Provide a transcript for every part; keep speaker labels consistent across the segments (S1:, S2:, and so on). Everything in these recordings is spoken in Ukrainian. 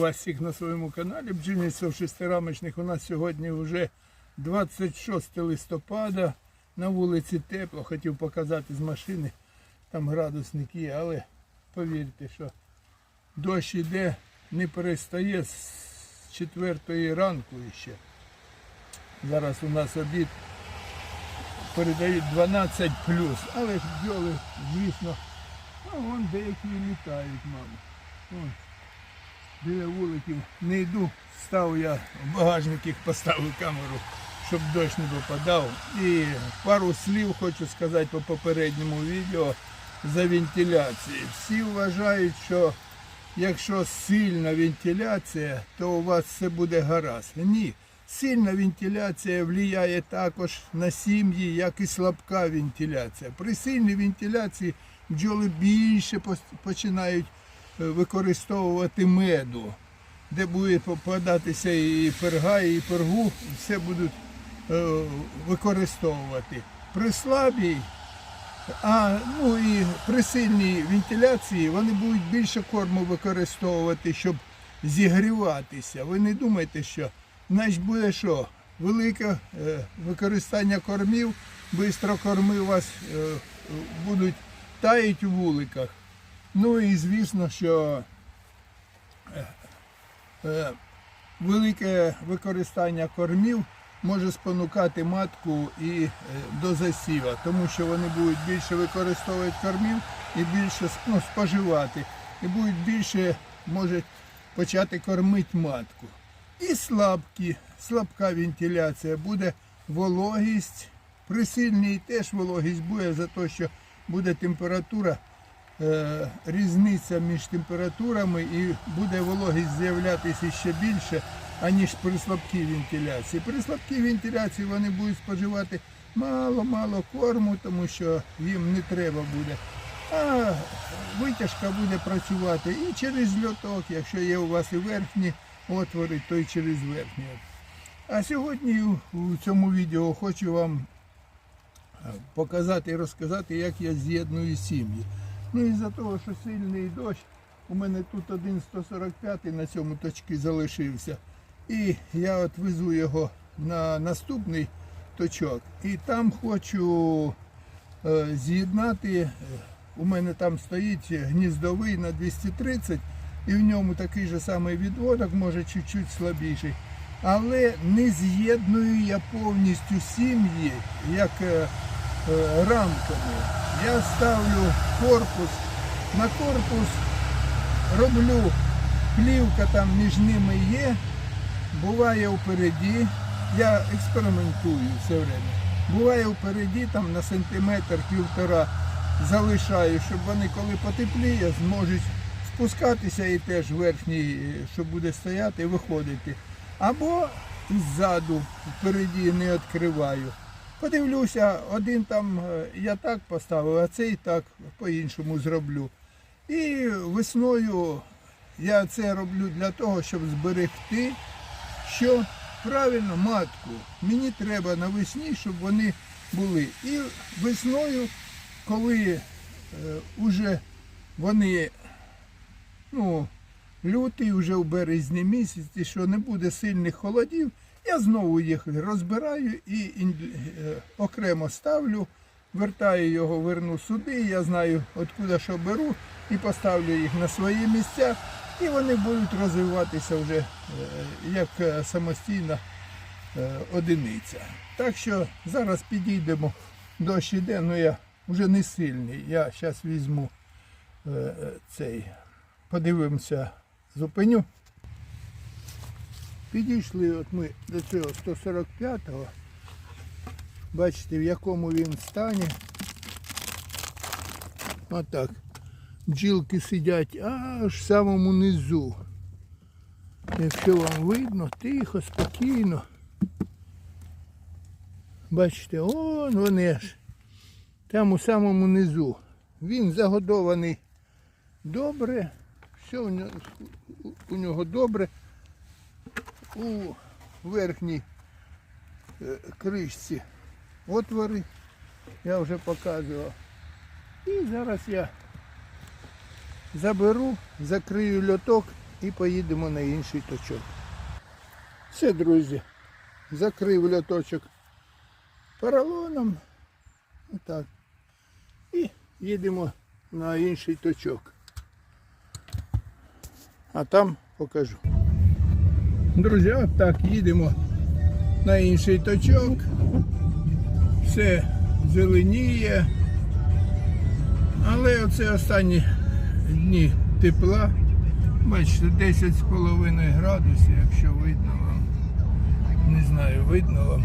S1: вас всіх на своєму каналі Бджільництво шестирамочних. У нас сьогодні вже 26 листопада. На вулиці тепло. Хотів показати з машини. Там градусник є, але повірте, що дощ іде, не перестає з 4 ранку ще. Зараз у нас обід передають 12 плюс, але бджоли, звісно, а вон деякі літають, мабуть. Біля вуликів не йду, став я в багажник їх поставив камеру, щоб дощ не випадав. І пару слів хочу сказати по попередньому відео за вентиляцію. Всі вважають, що якщо сильна вентиляція, то у вас все буде гаразд. Ні. Сильна вентиляція впливає також на сім'ї, як і слабка вентиляція. При сильній вентиляції бджоли більше починають використовувати меду, де буде попадатися і перга, і пергу, все будуть е, використовувати. При слабій, а ну і при сильній вентиляції вони будуть більше корму використовувати, щоб зігріватися. Ви не думайте, що значить буде що? Велике е, використання кормів, швидко корми у вас е, будуть таять у вуликах. Ну і звісно, що е, е, велике використання кормів може спонукати матку і е, до засіва, тому що вони будуть більше використовувати кормів і більше ну, споживати, і будуть більше можуть почати кормити матку. І слабкі, слабка вентиляція, буде вологість. При сильній теж вологість буде за те, що буде температура, різниця між температурами і буде вологість з'являтися ще більше, аніж при слабкій вентиляції. При слабкій вентиляції вони будуть споживати мало-мало корму, тому що їм не треба буде. А витяжка буде працювати і через льоток, якщо є у вас і верхні отвори, то й через верхні. А сьогодні у- цьому відео хочу вам е, показати і розказати, як я з'єдную сім'ї. Ну і за того, що сильний дощ, у мене тут один 145 на цьому точці залишився. І я от везу його на наступний точок. І там хочу е, з'єднати. У мене там стоїть гніздовий на 230, і в ньому такий же самий відводок, може чуть-чуть слабіший. Але не з'єдную я повністю сім'ї, як е, е, рамками. Я ставлю корпус, на корпус роблю, плівка там між ними є, буває впереді, я експериментую все время. Буває впереді, там на сантиметр півтора залишаю, щоб вони коли потепліє, зможуть спускатися і теж верхній, що буде стояти, виходити. Або ззаду впереді не відкриваю. Подивлюся, один там е, я так поставив, а цей так по-іншому зроблю. І весною я це роблю для того, щоб зберегти, що правильно матку. Мені треба навесні, щоб вони були. І весною, коли е, уже вони, ну, лютий, вже в березні місяці, що не буде сильних холодів, я знову їх розбираю і е, окремо ставлю, вертаю його, верну сюди, я знаю, откуда що беру, і поставлю їх на свої місця, і вони будуть розвиватися вже е, як е, самостійна одиниця. Так що зараз підійдемо, дощ іде, ну я вже не сильний. Я зараз візьму цей, подивимося, зупиню. Підійшли от ми до цього 145-го. Бачите, в якому він стані. Отак. Бджілки сидять аж в самому низу. Якщо вам видно, тихо, спокійно. Бачите, он вони аж там у самому низу. Він загодований добре, все у нього, у нього добре. У верхній е, кришці отвори, я вже показував. І зараз я заберу, закрию льоток і поїдемо на інший точок. Все, друзі, закрив льоточок поролоном. Отак. І їдемо на інший точок. А там покажу. Друзі, от так їдемо на інший точок. Все зеленіє. Але оце останні дні тепла. Бачите, 10,5 градусів, якщо видно вам. Не знаю, видно вам.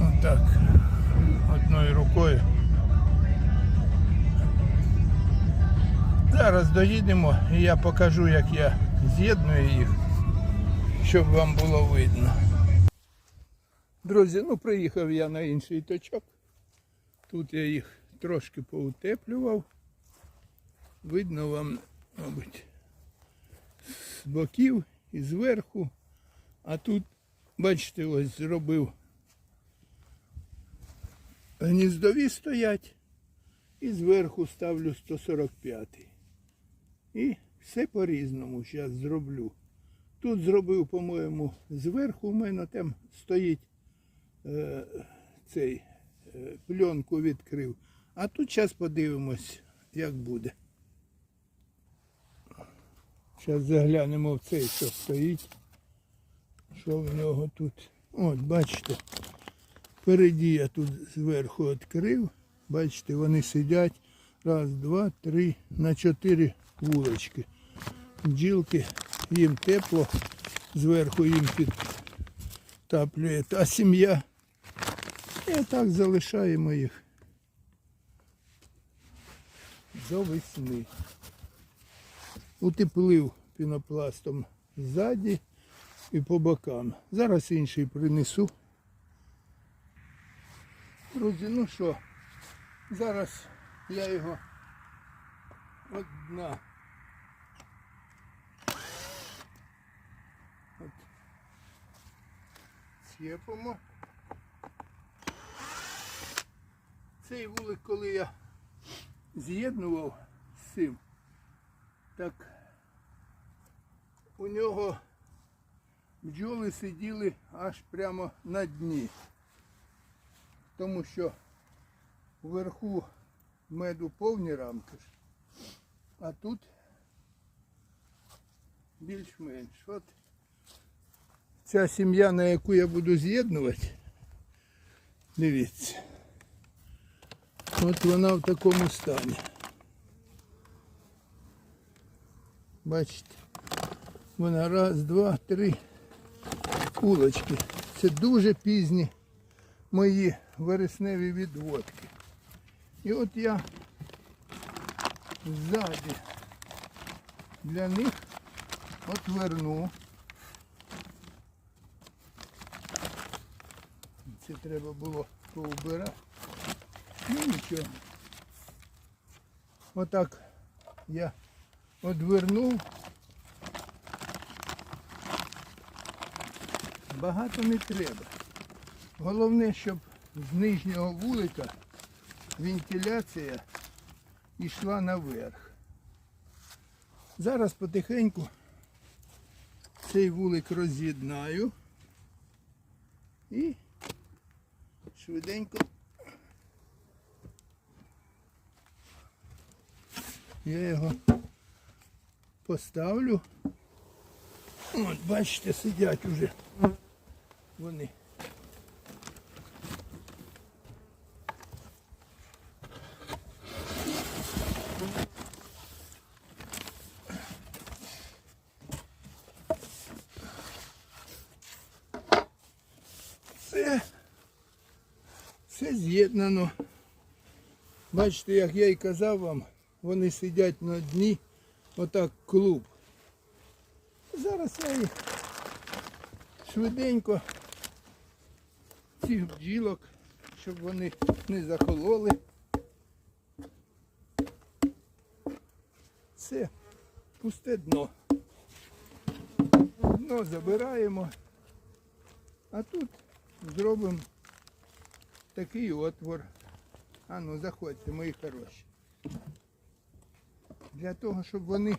S1: Отак. Одною рукою. Зараз доїдемо і я покажу, як я з'єдную їх, щоб вам було видно. Друзі, ну приїхав я на інший точок. Тут я їх трошки поутеплював. Видно вам, мабуть, з боків і зверху. А тут, бачите, ось зробив гніздові стоять і зверху ставлю 145. І все по-різному зараз зроблю. Тут зробив, по-моєму, зверху у мене там стоїть е, цей е, пленку відкрив. А тут зараз подивимось, як буде. Зараз заглянемо в цей, що стоїть. Що в нього тут? От, бачите, впереді я тут зверху відкрив. Бачите, вони сидять. Раз, два, три, на чотири вулочки. Бджілки, їм тепло, зверху їм підтаплює. А сім'я. І так залишаємо їх до весни. Утеплив пінопластом ззаді і по бокам. Зараз інший принесу. Друзі, ну що, зараз я його одна. От. Сєпимо. Цей вулик, коли я з'єднував з цим, так у нього бджоли сиділи аж прямо на дні. Тому що вверху меду повні рамки, а тут більш-менш. Ця сім'я, на яку я буду з'єднувати, дивіться. От вона в такому стані. Бачите? Вона раз, два, три кулочки. Це дуже пізні мої вересневі відводки. І от я ззаді для них отверну. Це треба було поубирати. Ну нічого. Отак я одвернув. Багато не треба. Головне, щоб з нижнього вулика вентиляція йшла наверх. Зараз потихеньку цей вулик роз'єднаю і швиденько я його поставлю. От, бачите, сидять уже вони. Все, все з'єднано. Бачите, як я і казав вам, вони сидять на дні, отак клуб. Зараз я їх швиденько цих бджілок, щоб вони не захололи. Це пусте дно. Дно забираємо, а тут зробимо такий отвор. А ну заходьте, мої хороші. Для того, щоб вони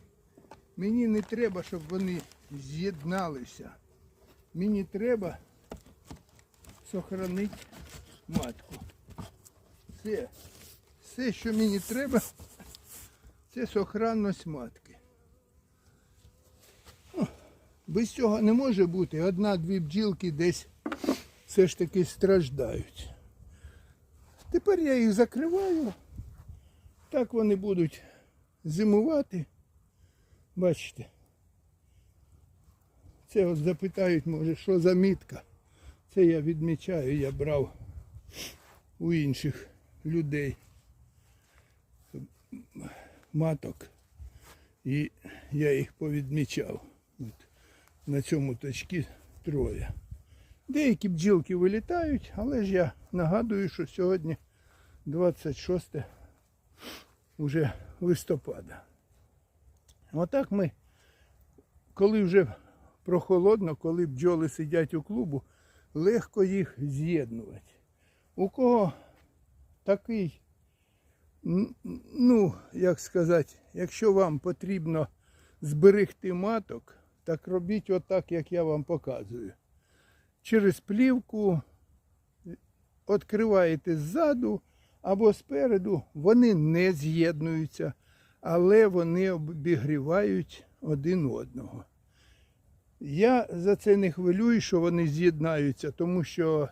S1: Мені не треба, щоб вони з'єдналися. Мені треба сохранити матку. Все. Все, що мені треба, це сохранність матки. Ну, без цього не може бути. Одна-дві бджілки десь все ж таки страждають. Тепер я їх закриваю. Так вони будуть зимувати. Бачите. Це от запитають, може, що за мітка. Це я відмічаю, я брав у інших людей маток. І я їх повідмічав. От. На цьому точці троє. Деякі бджілки вилітають, але ж я нагадую, що сьогодні 26 уже листопада. Отак ми, коли вже прохолодно, коли бджоли сидять у клубу, легко їх з'єднувати. У кого такий, ну, як сказати, якщо вам потрібно зберегти маток, так робіть отак, як я вам показую. Через плівку відкриваєте ззаду або спереду, вони не з'єднуються, але вони обігрівають один одного. Я за це не хвилюю, що вони з'єднаються, тому що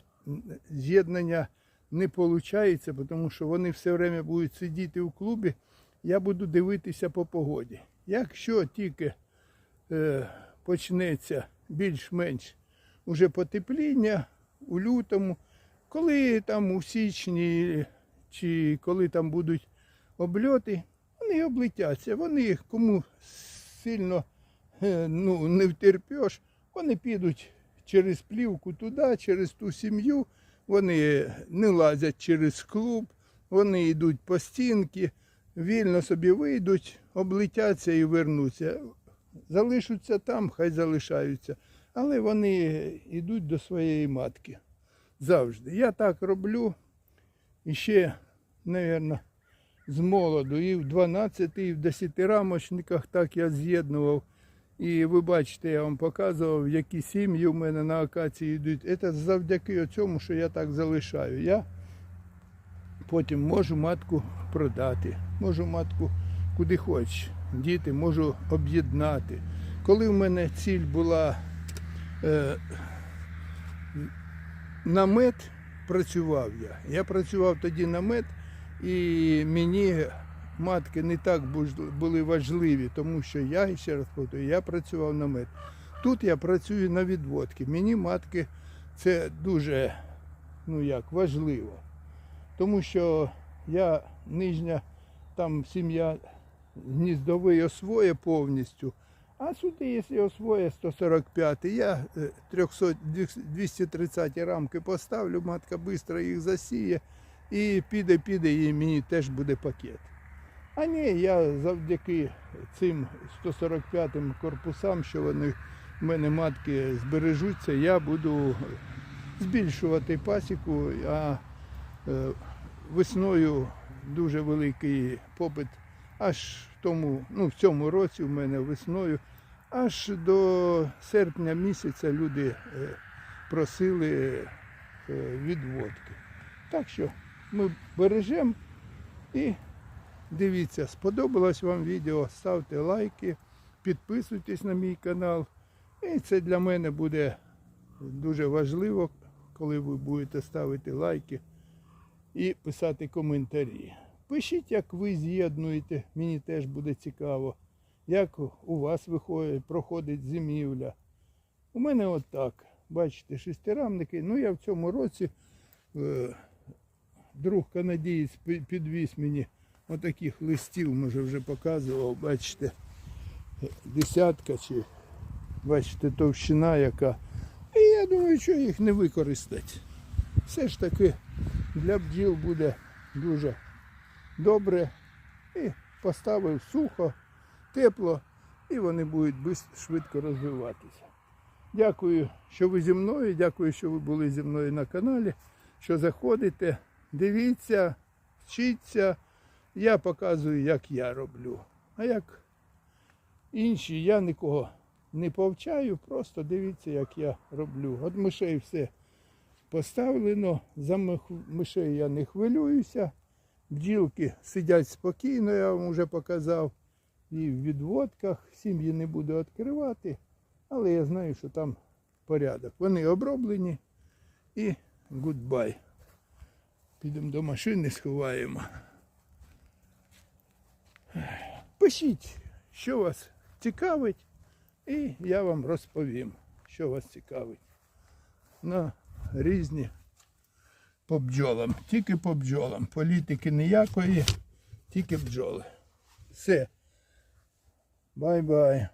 S1: з'єднання не виходить, тому що вони все время будуть сидіти у клубі. Я буду дивитися по погоді. Якщо тільки е, почнеться більш-менш уже потепління у лютому, коли там у січні чи коли там будуть обльоти, вони облетяться. Вони кому сильно е, ну, не втерпеш, вони підуть через плівку туди, через ту сім'ю, вони не лазять через клуб, вони йдуть по стінки, вільно собі вийдуть, облетяться і вернуться. Залишаться там, хай залишаються. Але вони йдуть до своєї матки. Завжди. Я так роблю. Ще, мабуть, з молоду. І в 12, і в 10 рамочниках так я з'єднував. І ви бачите, я вам показував, які сім'ї в мене на акації йдуть. Це завдяки цьому, що я так залишаю. Я потім можу матку продати, можу матку куди хочеш. Діти можу об'єднати. Коли в мене ціль була е, на мед, працював я. Я працював тоді на мед, і мені матки не так були важливі, тому що я, ще раз повторюю, я працював на мед. Тут я працюю на відводки. Мені матки це дуже ну як, важливо. Тому що я нижня там сім'я гніздовий освоє повністю. А сюди, якщо освоє 145, я е, 300, 230 рамки поставлю, матка швидко їх засіє і піде, піде, і мені теж буде пакет. А ні, я завдяки цим 145 корпусам, що вони в мене матки збережуться, я буду збільшувати пасіку, а е, весною дуже великий попит аж тому, ну в цьому році в мене весною, аж до серпня місяця люди е, просили е, відводки. Так що ми бережемо і дивіться, сподобалось вам відео, ставте лайки, підписуйтесь на мій канал. І це для мене буде дуже важливо, коли ви будете ставити лайки і писати коментарі. Пишіть, як ви з'єднуєте, мені теж буде цікаво, як у вас виходить, проходить зимівля. У мене отак. Бачите, шестирамники. Ну я в цьому році е, друг канадієць підвіз мені отаких листів, може вже показував, бачите, десятка чи бачите, товщина яка. І я думаю, що їх не використати. Все ж таки для бджіл буде дуже добре. І поставив сухо, тепло, і вони будуть швидко розвиватися. Дякую, що ви зі мною. Дякую, що ви були зі мною на каналі. Що заходите, дивіться, вчіться. Я показую, як я роблю. А як інші. Я нікого не повчаю, просто дивіться, як я роблю. От мишей все поставлено, за мишей я не хвилююся. Бджілки сидять спокійно, я вам вже показав. І в відводках сім'ї не буду відкривати, але я знаю, що там порядок. Вони оброблені і гудбай. Підемо до машини, сховаємо. Пишіть, що вас цікавить, і я вам розповім, що вас цікавить. На різні по бджолам. Тільки по бджолам. Політики ніякої, тільки бджоли. Все. Бай-бай.